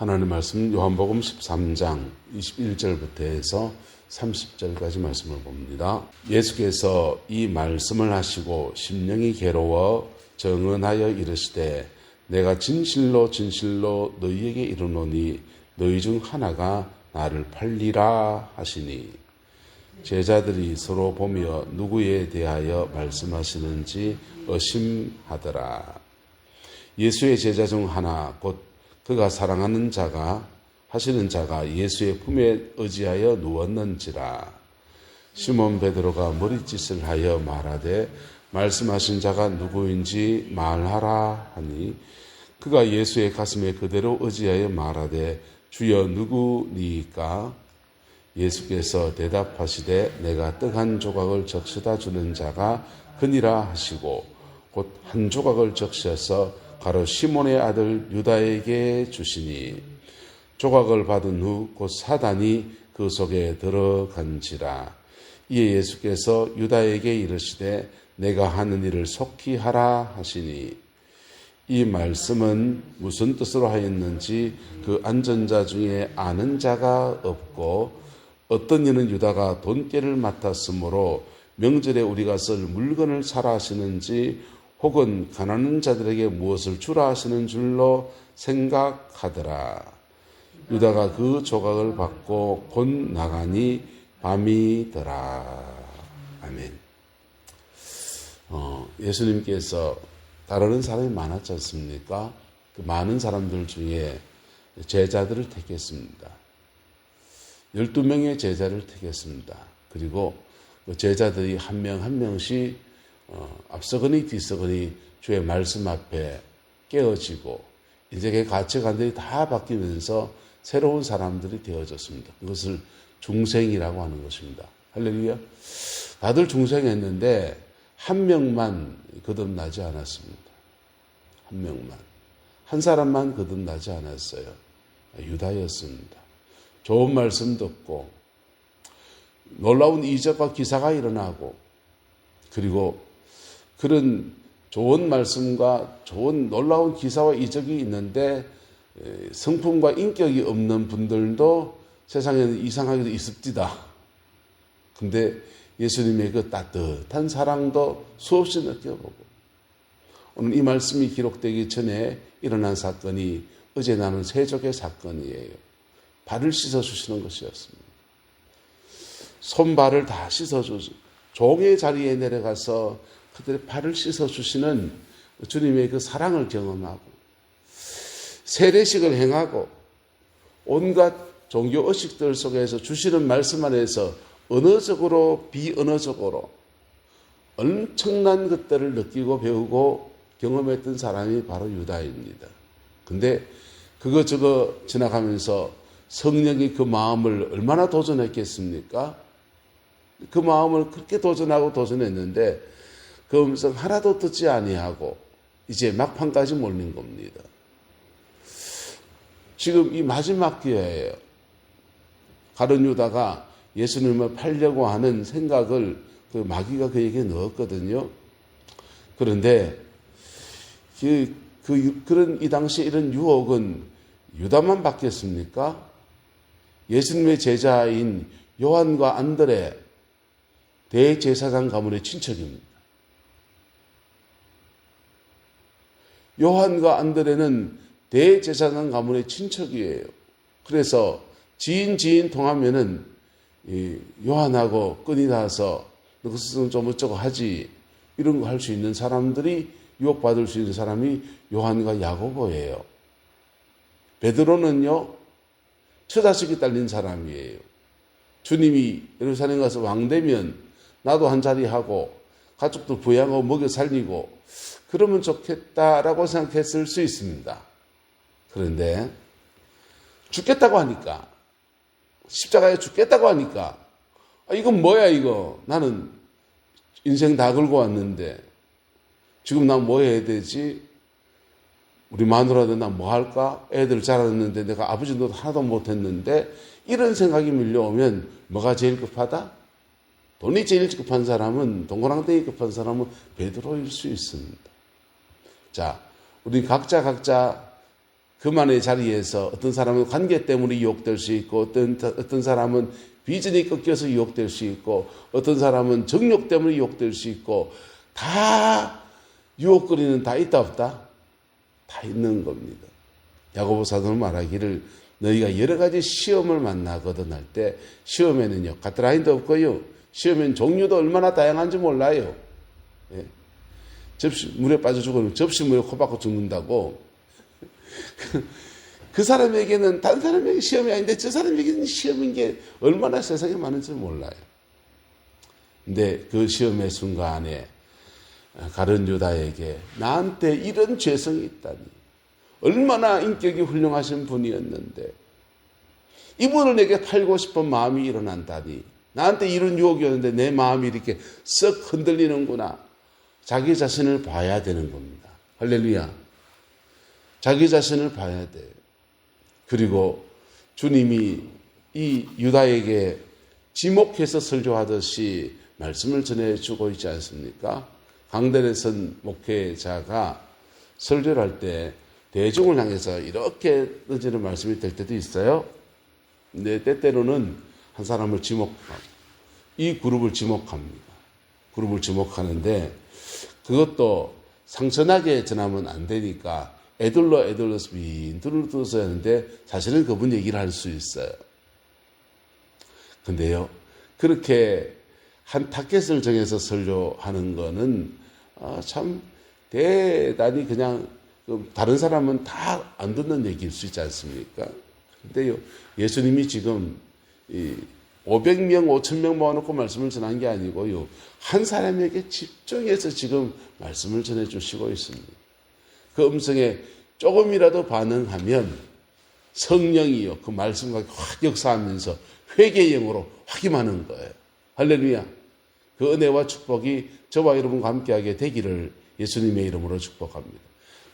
하나님 말씀 요한복음 13장 21절부터 해서 30절까지 말씀을 봅니다. 예수께서 이 말씀을 하시고 심령이 괴로워 정언하여 이르시되 내가 진실로 진실로 너희에게 이르노니 너희 중 하나가 나를 팔리라 하시니 제자들이 서로 보며 누구에 대하여 말씀하시는지 의심하더라. 예수의 제자 중 하나 곧 그가 사랑하는 자가 하시는 자가 예수의 품에 의지하여 누웠는지라. 시몬 베드로가 머리짓을 하여 말하되 말씀하신 자가 누구인지 말하라 하니 그가 예수의 가슴에 그대로 의지하여 말하되 주여 누구니까? 예수께서 대답하시되 내가 떡 한 조각을 적셔다 주는 자가 그니라 하시고 곧 한 조각을 적셔서 가로 시몬의 아들 유다에게 주시니 조각을 받은 후 곧 사단이 그 속에 들어간지라. 이에 예수께서 유다에게 이르시되 내가 하는 일을 속히 하라 하시니 이 말씀은 무슨 뜻으로 하였는지 그 안전자 중에 아는 자가 없고 어떤 이는 유다가 돈깨를 맡았으므로 명절에 우리가 쓸 물건을 사라 하시는지 혹은 가난한 자들에게 무엇을 주라 하시는 줄로 생각하더라. 유다가 그 조각을 받고 곧 나가니 밤이더라. 아멘. 어, 예수님께서 다루는 사람이 많았지 않습니까? 그 많은 사람들 중에 제자들을 택했습니다. 12명의 제자를 택했습니다. 그리고 그 제자들이 한 명 한 명씩 어, 앞서거니 뒤서거니 주의 말씀 앞에 깨어지고 이제 그 가치관들이 다 바뀌면서 새로운 사람들이 되어졌습니다. 그것을 중생이라고 하는 것입니다. 할렐루야. 다들 중생했는데 한 명만 거듭나지 않았습니다. 한 명만. 한 사람만 거듭나지 않았어요. 유다였습니다. 좋은 말씀 듣고 놀라운 이적과 기사가 일어나고 그리고 그런 좋은 말씀과 좋은 놀라운 기사와 이적이 있는데 성품과 인격이 없는 분들도 세상에는 이상하게도 있습니다. 근데 예수님의 그 따뜻한 사랑도 수없이 느껴보고 오늘 이 말씀이 기록되기 전에 일어난 사건이 어제 나는 세족의 사건이에요. 발을 씻어 주시는 것이었습니다. 손발을 다 씻어주시 종의 자리에 내려가서 그들의 발을 씻어 주시는 주님의 그 사랑을 경험하고 세례식을 행하고 온갖 종교 의식들 속에서 주시는 말씀 안에서 언어적으로 비언어적으로 엄청난 것들을 느끼고 배우고 경험했던 사람이 바로 유다입니다. 근데 그거 저거 지나가면서 성령이 그 마음을 얼마나 도전했겠습니까? 그 마음을 그렇게 도전하고 도전했는데 그 음성 하나도 듣지 아니하고 이제 막판까지 몰린 겁니다. 지금 이 마지막 기회예요. 가론 유다가 예수님을 팔려고 하는 생각을 그 마귀가 그에게 넣었거든요. 그런데 그, 그 그런 이 당시 이런 유혹은 유다만 받겠습니까? 예수님의 제자인 요한과 안드레 대제사장 가문의 친척입니다. 요한과 안드레는 대제사장 가문의 친척이에요. 그래서 지인 지인 통하면은 요한하고 끈이 닿아서 그것은 좀 어쩌고 하지 이런 거 할 수 있는 사람들이 유혹받을 수 있는 사람이 요한과 야고보예요. 베드로는요 처자식이 딸린 사람이에요. 주님이 예루살렘 가서 왕 되면 나도 한 자리 하고 가족들 부양하고 먹여 살리고 그러면 좋겠다라고 생각했을 수 있습니다. 그런데 죽겠다고 하니까 십자가에 죽겠다고 하니까 아, 이건 뭐야 이거 나는 인생 다 걸고 왔는데 지금 난 뭐 해야 되지? 우리 마누라도 난 뭐 할까? 애들 자랐는데 내가 아버지도 하나도 못했는데 이런 생각이 밀려오면 뭐가 제일 급하다? 돈이 제일 급한 사람은 동그랑땡이 급한 사람은 베드로일 수 있습니다. 자, 우리 각자 각자 그만의 자리에서 어떤 사람은 관계 때문에 유혹될 수 있고 어떤 어떤 사람은 비전이 꺾여서 유혹될 수 있고 어떤 사람은 정욕 때문에 유혹될 수 있고 다 유혹거리는 다 있다 없다 다 있는 겁니다. 야고보 사도는 말하기를 너희가 여러 가지 시험을 만나거든 할 때 시험에는요 가트라인도 없고요 시험엔 종류도 얼마나 다양한지 몰라요. 예. 접시 물에 빠져 죽으면 접시 물에 코 박고 죽는다고. 그 사람에게는 다른 사람에게 시험이 아닌데 저 사람에게는 시험인 게 얼마나 세상에 많은지 몰라요. 근데 그 시험의 순간에 가른 유다에게 나한테 이런 죄성이 있다니. 얼마나 인격이 훌륭하신 분이었는데 이분을 내게 팔고 싶은 마음이 일어난다니. 나한테 이런 유혹이었는데 내 마음이 이렇게 썩 흔들리는구나. 자기 자신을 봐야 되는 겁니다. 할렐루야. 자기 자신을 봐야 돼. 그리고 주님이 이 유다에게 지목해서 설교하듯이 말씀을 전해주고 있지 않습니까? 강단에 선 목회자가 설교를 할 때 대중을 향해서 이렇게 던지는 말씀이 될 때도 있어요. 근데 때때로는 한 사람을 지목하고 이 그룹을 지목합니다. 그룹을 지목하는데 그것도 상처나게 전하면 안 되니까 애들로 애들로서 빈들을 하는데 사실은 그분 얘기를 할 수 있어요. 근데요, 그렇게 한 타겟을 정해서 설교하는 거는 아, 참 대단히 그냥 다른 사람은 다 안 듣는 얘기일 수 있지 않습니까? 근데요, 예수님이 지금 이 500명, 5천명 모아놓고 말씀을 전한 게 아니고요. 한 사람에게 집중해서 지금 말씀을 전해주시고 있습니다. 그 음성에 조금이라도 반응하면 성령이요. 그 말씀과 확 역사하면서 회개의 영으로 확 임하는 거예요. 할렐루야. 그 은혜와 축복이 저와 여러분과 함께하게 되기를 예수님의 이름으로 축복합니다.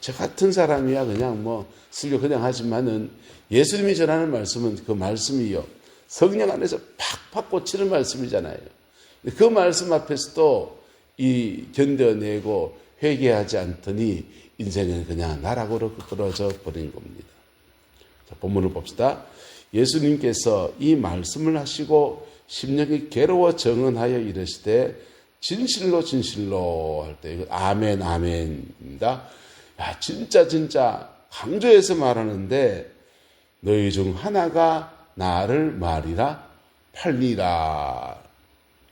저 같은 사람이야 그냥 뭐 설교 그냥 하지만은 예수님이 전하는 말씀은 그 말씀이요. 성령 안에서 팍팍 꽂히는 말씀이잖아요. 그 말씀 앞에서도 이 견뎌내고 회개하지 않더니 인생은 그냥 나락으로 끌어져 버린 겁니다. 자, 본문을 봅시다. 예수님께서 이 말씀을 하시고 심령이 괴로워 정언하여 이르시되 진실로 진실로 할 때 이거 아멘 아멘입니다. 야 진짜 진짜 강조해서 말하는데 너희 중 하나가 나를 말이라 팔리라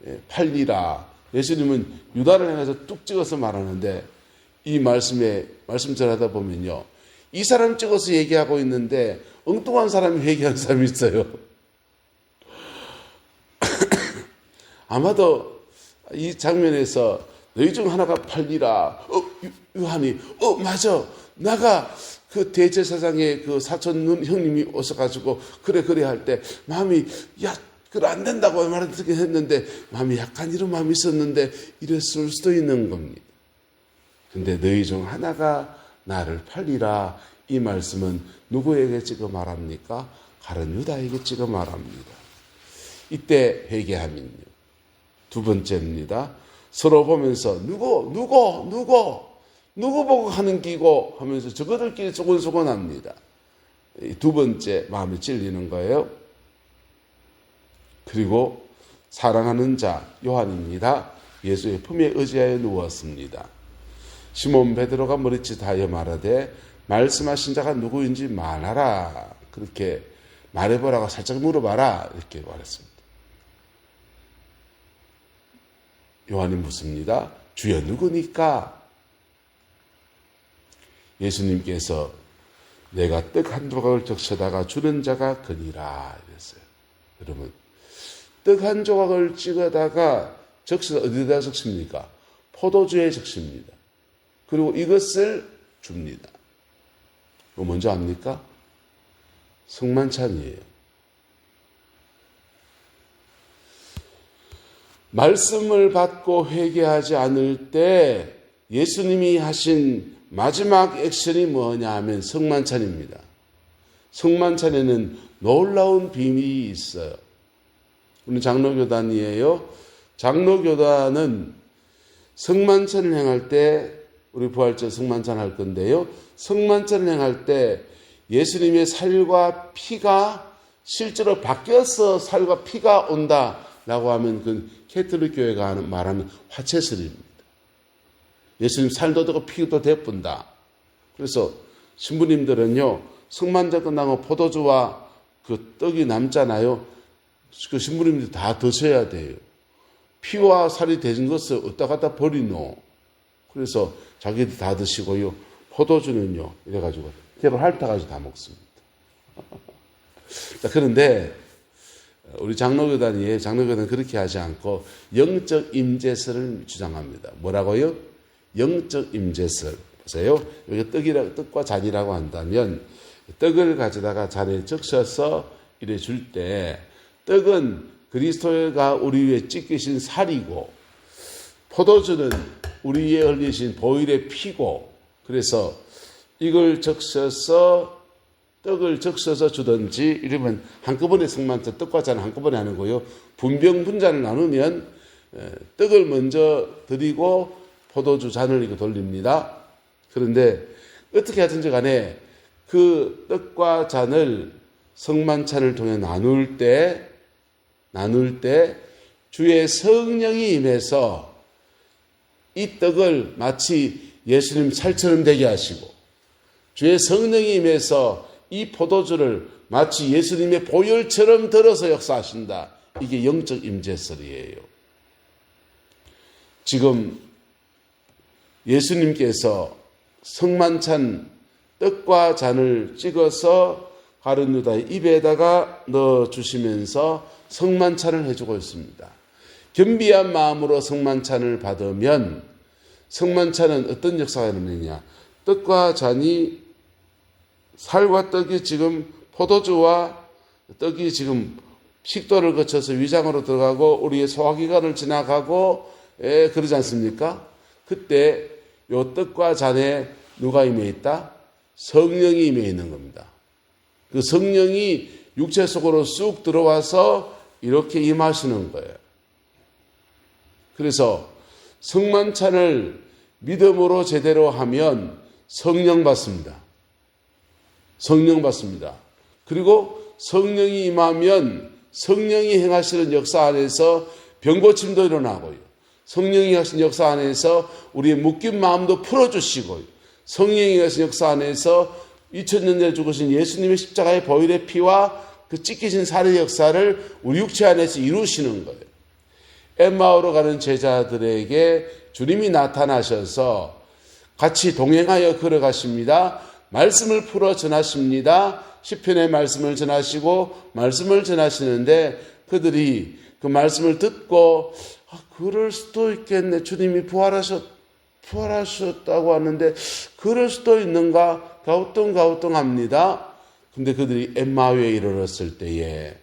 예, 팔리라 예수님은 유다를 향해서 뚝 찍어서 말하는데 이 말씀에 말씀 전하다 보면요 이 사람 찍어서 얘기하고 있는데 엉뚱한 사람이 회개하는 사람이 있어요. 아마도 이 장면에서 너희 중 하나가 팔리라. 어, 유 한이, 어, 맞아. 나가 그 대제사장의 그 사촌 형님이 오셔가지고 그래, 그래 할 때 마음이, 야, 그래, 안 된다고 말하긴 했는데 마음이 약간 이런 마음이 있었는데 이랬을 수도 있는 겁니다. 근데 너희 중 하나가 나를 팔리라. 이 말씀은 누구에게 찍어 말합니까? 가른 유다에게 찍어 말합니다. 이때 회개하면요. 두 번째입니다. 서로 보면서 누구 누구 누구 누구 보고 하는 기고 하면서 저거들끼리 소곤소곤합니다. 두 번째 마음에 찔리는 거예요. 그리고 사랑하는 자 요한입니다. 예수의 품에 의지하여 누웠습니다. 시몬 베드로가 머리짓하여 말하되 말씀하신 자가 누구인지 말하라. 그렇게 말해보라고 살짝 물어봐라. 이렇게 말했습니다. 요한이 묻습니다. 주여 누구니까? 예수님께서 내가 떡 한 조각을 적셔다가 주는 자가 그니라. 이랬어요. 여러분, 떡 한 조각을 찍어다가 적셔, 어디다 적십니까? 포도주에 적십니다. 그리고 이것을 줍니다. 뭐 먼저 압니까? 성만찬이에요. 말씀을 받고 회개하지 않을 때 예수님이 하신 마지막 액션이 뭐냐 하면 성만찬입니다. 성만찬에는 놀라운 비밀이 있어요. 우리 장로교단이에요. 장로교단은 성만찬을 행할 때 우리 부활절 성만찬 할 건데요. 성만찬을 행할 때 예수님의 살과 피가 실제로 바뀌어서 살과 피가 온다라고 하면 그 캐톨릭 교회가 하는 말하는 화채설입니다. 예수님 살도 되고 피도 되뿐다. 그래서 신부님들은요 성만자 끝나고 포도주와 그 떡이 남잖아요. 그 신부님들 다 드셔야 돼요. 피와 살이 되는 것을 어디다 갖다 버리노. 그래서 자기들 다 드시고요. 포도주는요. 이래가지고 개로 핥아가지고 다 먹습니다. 자, 그런데 우리 장로교단이 장로교단 그렇게 하지 않고 영적 임재설을 주장합니다. 뭐라고요? 영적 임재설. 보세요. 여기 떡이라 떡과 잔이라고 한다면 떡을 가져다가 잔에 적셔서 이래 줄 때 떡은 그리스도가 우리 위에 찢기신 살이고 포도주는 우리 위에 흘리신 보일의 피고 그래서 이걸 적셔서 떡을 적셔서 주든지 이러면 한꺼번에 성만찬 떡과 잔 한꺼번에 하는 거요. 분병 분잔을 나누면 떡을 먼저 드리고 포도주 잔을 이렇게 돌립니다. 그런데 어떻게 하든지 간에 그 떡과 잔을 성만찬을 통해 나눌 때 나눌 때 주의 성령이 임해서 이 떡을 마치 예수님 살처럼 되게 하시고 주의 성령이 임해서 이 포도주를 마치 예수님의 보혈처럼 들어서 역사하신다. 이게 영적 임재설이에요. 지금 예수님께서 성만찬 떡과 잔을 찍어서 가룟 유다의 입에다가 넣어 주시면서 성만찬을 해주고 있습니다. 겸비한 마음으로 성만찬을 받으면 성만찬은 어떤 역사가 있느냐? 떡과 잔이 살과 떡이 지금 포도주와 떡이 지금 식도를 거쳐서 위장으로 들어가고 우리의 소화기관을 지나가고 에, 그러지 않습니까? 그때 요 떡과 잔에 누가 임해 있다? 성령이 임해 있는 겁니다. 그 성령이 육체 속으로 쑥 들어와서 이렇게 임하시는 거예요. 그래서 성만찬을 믿음으로 제대로 하면 성령 받습니다. 성령 받습니다. 그리고 성령이 임하면 성령이 행하시는 역사 안에서 병고침도 일어나고요. 성령이 하신 역사 안에서 우리의 묶인 마음도 풀어주시고요. 성령이 하신 역사 안에서 2000년 전에 죽으신 예수님의 십자가의 보일의 피와 그 찢기신 살의 역사를 우리 육체 안에서 이루시는 거예요. 엠마오로 가는 제자들에게 주님이 나타나셔서 같이 동행하여 걸어가십니다. 말씀을 풀어 전하십니다. 시편의 말씀을 전하시고 말씀을 전하시는데 그들이 그 말씀을 듣고 아, 그럴 수도 있겠네. 주님이 부활하셨 부활하셨다고 하는데 그럴 수도 있는가 가우뚱가우뚱 합니다. 근데 그들이 엠마위에 이르렀을 때에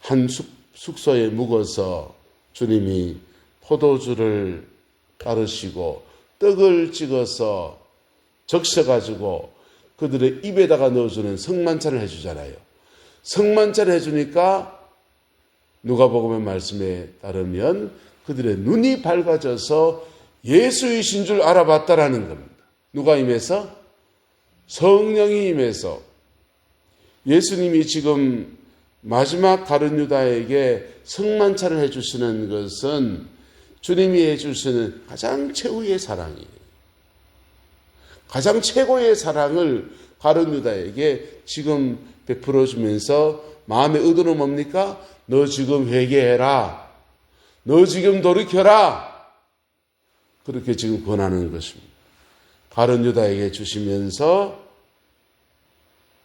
한 숙, 숙소에 묵어서 주님이 포도주를 따르시고 떡을 찍어서 적셔가지고 그들의 입에다가 넣어주는 성만찬을 해주잖아요. 성만찬을 해주니까 누가복음의 말씀에 따르면 그들의 눈이 밝아져서 예수이신 줄 알아봤다라는 겁니다. 누가 임해서? 성령이 임해서 예수님이 지금 마지막 가룟 유다에게 성만찬을 해주시는 것은 주님이 해주시는 가장 최후의 사랑이에요. 가장 최고의 사랑을 가룟 유다에게 지금 베풀어 주면서 마음의 의도는 뭡니까? 너 지금 회개해라. 너 지금 돌이켜라. 그렇게 지금 권하는 것입니다. 가룟 유다에게 주시면서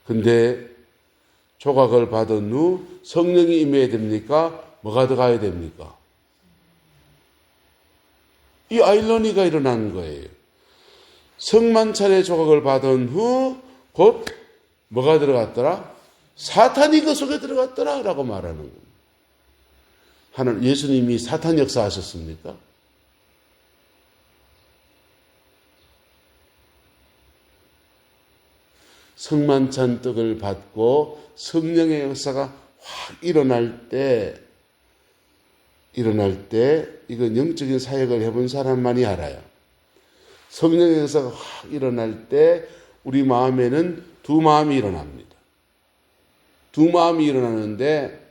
근데 조각을 받은 후 성령이 임해야 됩니까? 뭐가 더 가야 됩니까? 이 아일러니가 일어나는 거예요. 성만찬의 조각을 받은 후 곧 뭐가 들어갔더라? 사탄이 그 속에 들어갔더라 라고 말하는 겁니다. 하늘 예수님이 사탄 역사하셨습니까? 성만찬 떡을 받고 성령의 역사가 확 일어날 때 일어날 때 이건 영적인 사역을 해본 사람만이 알아요. 성령의 역사가 확 일어날 때 우리 마음에는 두 마음이 일어납니다. 두 마음이 일어나는데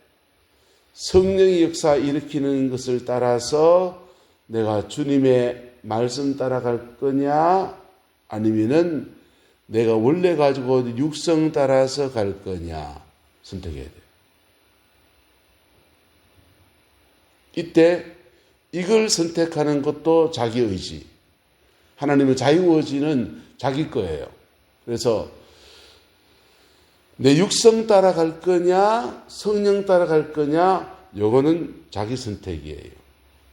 성령의 역사 일으키는 것을 따라서 내가 주님의 말씀 따라갈 거냐 아니면은 내가 원래 가지고 육성 따라서 갈 거냐 선택해야 돼. 이때 이걸 선택하는 것도 자기 의지. 하나님의 자유 의지는 자기 거예요. 그래서 내 육성 따라갈 거냐, 성령 따라갈 거냐, 요거는 자기 선택이에요.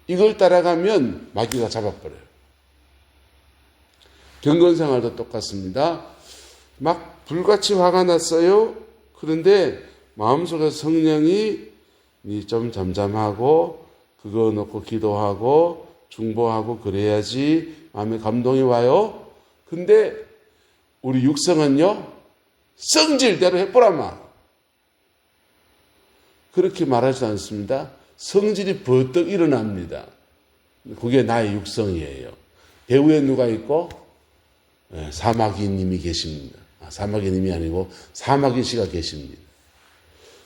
이걸 따라가면 마귀가 잡아버려요. 경건 생활도 똑같습니다. 막 불같이 화가 났어요. 그런데 마음속에 성령이 좀 잠잠하고 그거 놓고 기도하고 중보하고 그래야지 마음에 감동이 와요. 근데 우리 육성은요 성질대로 해보라마 그렇게 말하지 않습니다. 성질이 버떡 일어납니다. 그게 나의 육성이에요. 배후에 누가 있고 예, 사마귀님이 계십니다. 아, 사마귀님이 아니고 사마귀 씨가 계십니다.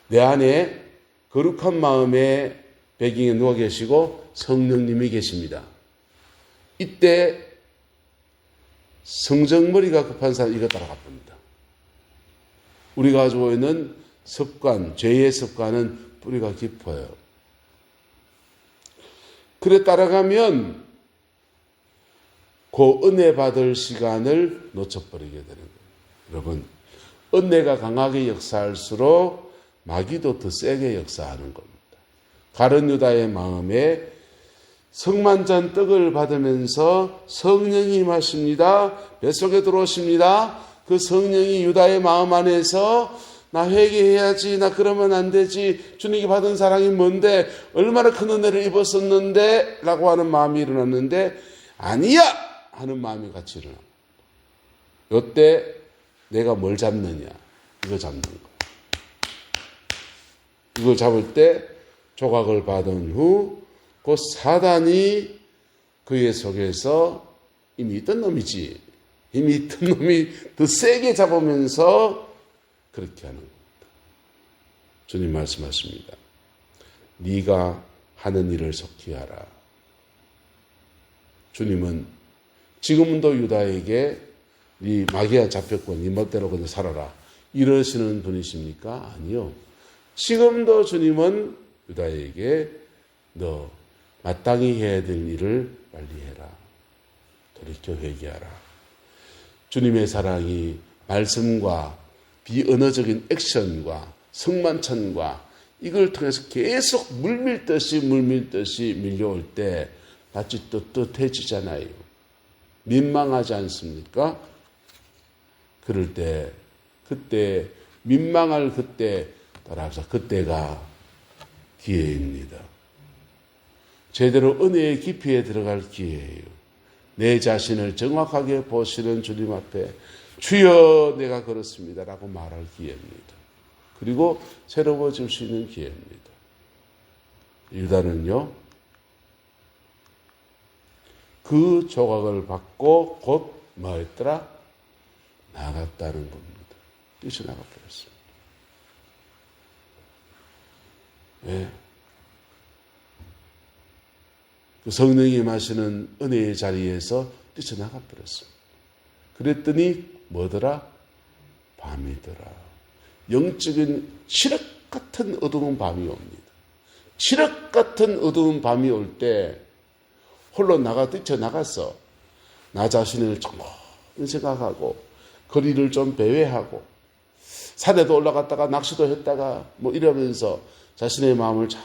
내 안에 거룩한 마음의 배경에 누가 계시고 성령님이 계십니다. 이때 성정머리가 급한 사람 이거 따라가 봅니다. 우리가 가지고 있는 습관, 죄의 습관은 뿌리가 깊어요. 그래 따라가면 그 은혜 받을 시간을 놓쳐버리게 되는 거예요. 여러분, 은혜가 강하게 역사할수록 마귀도 더 세게 역사하는 겁니다. 가른 유다의 마음에 성만찬 떡을 받으면서 성령이 임하십니다. 뱃속에 들어오십니다. 그 성령이 유다의 마음 안에서 나 회개해야지, 나 그러면 안 되지, 주님이 받은 사랑이 뭔데, 얼마나 큰 은혜를 입었었는데, 라고 하는 마음이 일어났는데, 아니야! 하는 마음이 같이 일어나. 요때 내가 뭘 잡느냐, 이거 잡는 거. 이걸 잡을 때 조각을 받은 후, 그 사단이 그의 속에서 이미 있던 놈이지. 이미 있던 놈이 더 세게 잡으면서 그렇게 하는 겁니다. 주님 말씀하십니다. 네가 하는 일을 속히 하라. 주님은 지금도 유다에게 네 마귀가 잡혔고 네 멋대로 그냥 살아라. 이러시는 분이십니까? 아니요. 지금도 주님은 유다에게 너 마땅히 해야 될 일을 빨리 해라. 돌이켜 회개하라. 주님의 사랑이 말씀과 비언어적인 액션과 성만찬과 이걸 통해서 계속 물밀듯이 물밀듯이 밀려올 때 마치 떳떳해지잖아요. 민망하지 않습니까? 그럴 때 그때 민망할 그때 따라서 그때가 기회입니다. 제대로 은혜의 깊이에 들어갈 기회예요. 내 자신을 정확하게 보시는 주님 앞에 주여 내가 그렇습니다 라고 말할 기회입니다. 그리고 새로워질 수 있는 기회입니다. 유다는요, 그 조각을 받고 곧 뭐했더라? 나갔다는 겁니다. 뛰쳐나가 버렸습니다. 왜? 그 성령이 마시는 은혜의 자리에서 뛰쳐나가 버렸습니다. 그랬더니 뭐더라? 밤이더라. 영적인 칠흑 같은 어두운 밤이 옵니다. 칠흑 같은 어두운 밤이 올 때 홀로 나가 뛰쳐나갔어. 나 자신을 조금 생각하고 거리를 좀 배회하고 산에도 올라갔다가 낚시도 했다가 뭐 이러면서 자신의 마음을 잘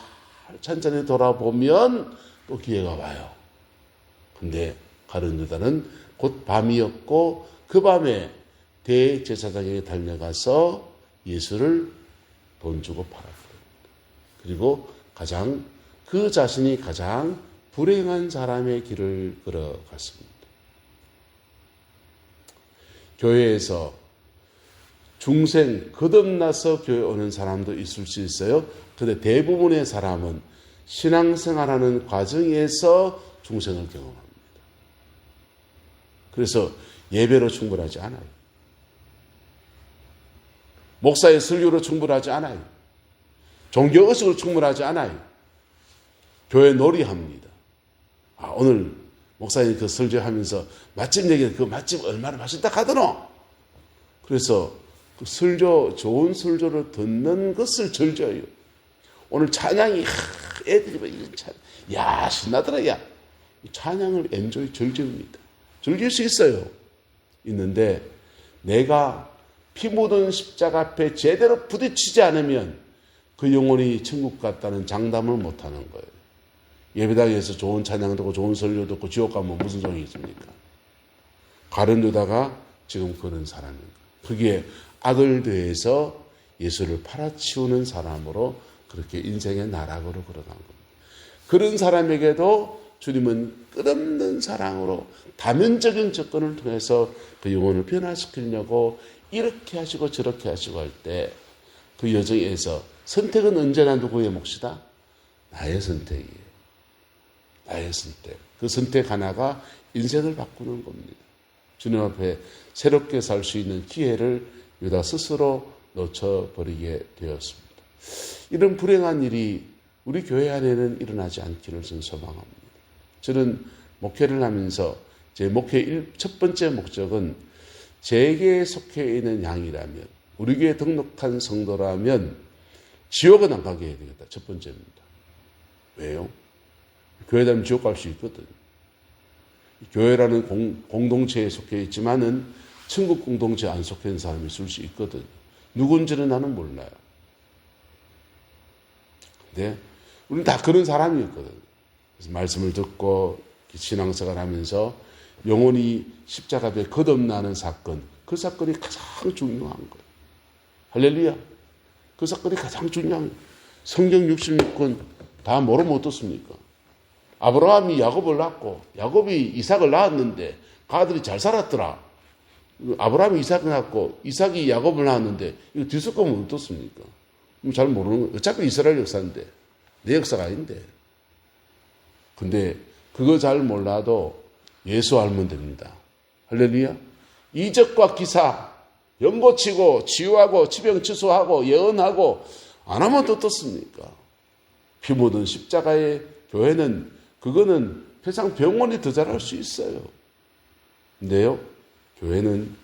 천천히 돌아보면 또 기회가 와요. 근데 가룟 유다는 곧 밤이었고 그 밤에 대제사장에게 달려가서 예수를 돈 주고 팔았습니다. 그리고 가장 그 자신이 가장 불행한 사람의 길을 걸어갔습니다. 교회에서 중생 거듭나서 교회 오는 사람도 있을 수 있어요. 근데 대부분의 사람은 신앙생활하는 과정에서 중생을 경험합니다. 그래서 예배로 충분하지 않아요. 목사의 설교로 충분하지 않아요. 종교 의식으로 충분하지 않아요. 교회 놀이합니다. 아, 오늘 목사님 그 설교하면서 맛집 얘기는 그 맛집 얼마나 맛있다 하더노. 그래서 그 설교, 좋은 설교를 듣는 것을 즐겨요. 오늘 찬양이, 하, 애들이 막 이런 찬, 야, 신나더라, 야. 찬양을 엔조이 즐깁니다. 즐길 수 있어요. 있는데, 내가 피 묻은 십자가 앞에 제대로 부딪히지 않으면 그 영혼이 천국 갔다는 장담을 못 하는 거예요. 예배당에서 좋은 찬양 듣고 좋은 설교 듣고 지옥 가면 무슨 소용이 있습니까? 가련유다가 지금 그런 거예요. 그게 악을 대해서 예수를 팔아치우는 사람으로 그렇게 인생의 나락으로 걸어간 겁니다. 그런 사람에게도 주님은 끝없는 사랑으로 다면적인 접근을 통해서 그 영혼을 변화시키려고 이렇게 하시고 저렇게 하시고 할 때 그 여정에서 선택은 언제나 누구의 몫이다? 나의 선택이에요. 나의 선택. 그 선택 하나가 인생을 바꾸는 겁니다. 주님 앞에 새롭게 살 수 있는 기회를 유다 스스로 놓쳐버리게 되었습니다. 이런 불행한 일이 우리 교회 안에는 일어나지 않기를 저는 소망합니다. 저는 목회를 하면서 제 목회 첫 번째 목적은 제게 속해 있는 양이라면 우리 교회 등록한 성도라면 지옥은 안 가게 해야 되겠다. 첫 번째입니다. 왜요? 교회 다니면 지옥 갈 수 있거든. 교회라는 공, 공동체에 속해 있지만은 천국 공동체 안 속해 있는 사람이 있을 수 있거든. 누군지는 나는 몰라요. 근데 우리는 다 그런 사람이었거든. 그래서 말씀을 듣고 신앙생활 하면서 영혼이 십자가 앞에 거듭나는 사건, 그 사건이 가장 중요한 거예요. 할렐루야. 그 사건이 가장 중요한 성경 66권 다못 듣습니까? 아브라함이 야곱을 낳고 야곱이 이삭을 낳았는데 그 아들이 잘 살았더라. 아브라함이 이삭을 낳고 이삭이 야곱을 낳았는데 이거 뒤섞으면 어떻습니까? 잘 모르는 거 어차피 이스라엘 역사인데 내 역사가 아닌데. 근데 그거 잘 몰라도 예수 알면 됩니다. 할렐루야. 이적과 기사 연고치고 치유하고 치병 취소하고 예언하고 안 하면 어떻습니까? 피 묻은 십자가의 교회는 그거는 세상 병원이 더 잘할 수 있어요. 근데요, 교회는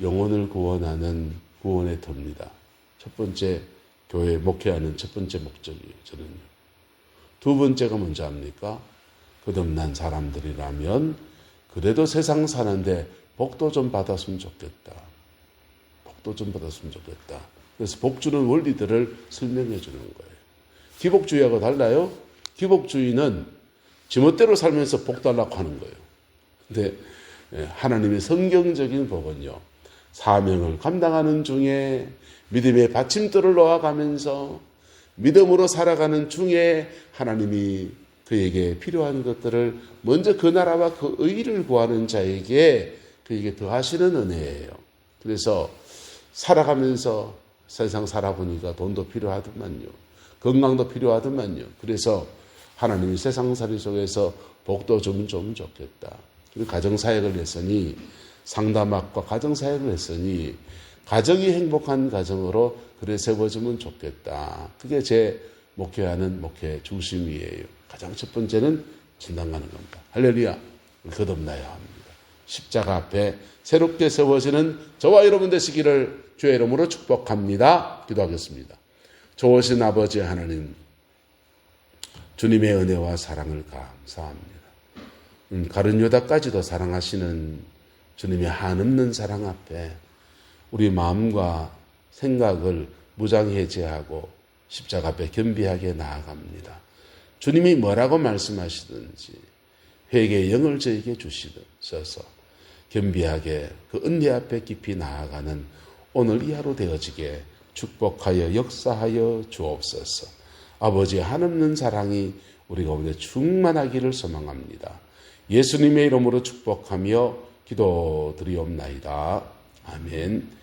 영혼을 구원하는 구원의 터입니다. 첫 번째 교회 목회하는 첫 번째 목적이에요. 저는요. 두 번째가 뭔지 압니까? 거듭난 사람들이라면 그래도 세상 사는데 복도 좀 받았으면 좋겠다. 복도 좀 받았으면 좋겠다. 그래서 복 주는 원리들을 설명해 주는 거예요. 기복주의하고 달라요. 기복주의는 지멋대로 살면서 복 달라고 하는 거예요. 근데 예, 하나님의 성경적인 복은요. 사명을 감당하는 중에 믿음의 받침돌을 놓아가면서 믿음으로 살아가는 중에 하나님이 그에게 필요한 것들을 먼저 그 나라와 그 의를 구하는 자에게 그에게 더하시는 은혜예요. 그래서 살아가면서 세상 살아보니까 돈도 필요하더만요. 건강도 필요하더만요. 그래서 하나님이 세상살이 속에서 복도 주면 좀 좋겠다. 가정사역을 했으니 상담학과 가정사역을 했으니 가정이 행복한 가정으로 그래 세워주면 좋겠다. 그게 제 목회하는 목회 중심이에요. 가장 첫 번째는 진단 가는 겁니다. 할렐루야. 거듭나야 합니다. 십자가 앞에 새롭게 세워지는 저와 여러분 되시기를 주의 이름으로 축복합니다. 기도하겠습니다. 좋으신 아버지 하나님, 주님의 은혜와 사랑을 감사합니다. 음, 가른 유다까지도 사랑하시는 주님의 한없는 사랑 앞에 우리 마음과 생각을 무장해제하고 십자가 앞에 겸비하게 나아갑니다. 주님이 뭐라고 말씀하시든지 회개의 영을 저에게 주시옵소서 겸비하게 그 은혜 앞에 깊이 나아가는 오늘 이 하루 되어지게 축복하여 역사하여 주옵소서. 아버지의 한없는 사랑이 우리 가운데 충만하기를 소망합니다. 예수님의 이름으로 축복하며 기도드리옵나이다. 아멘.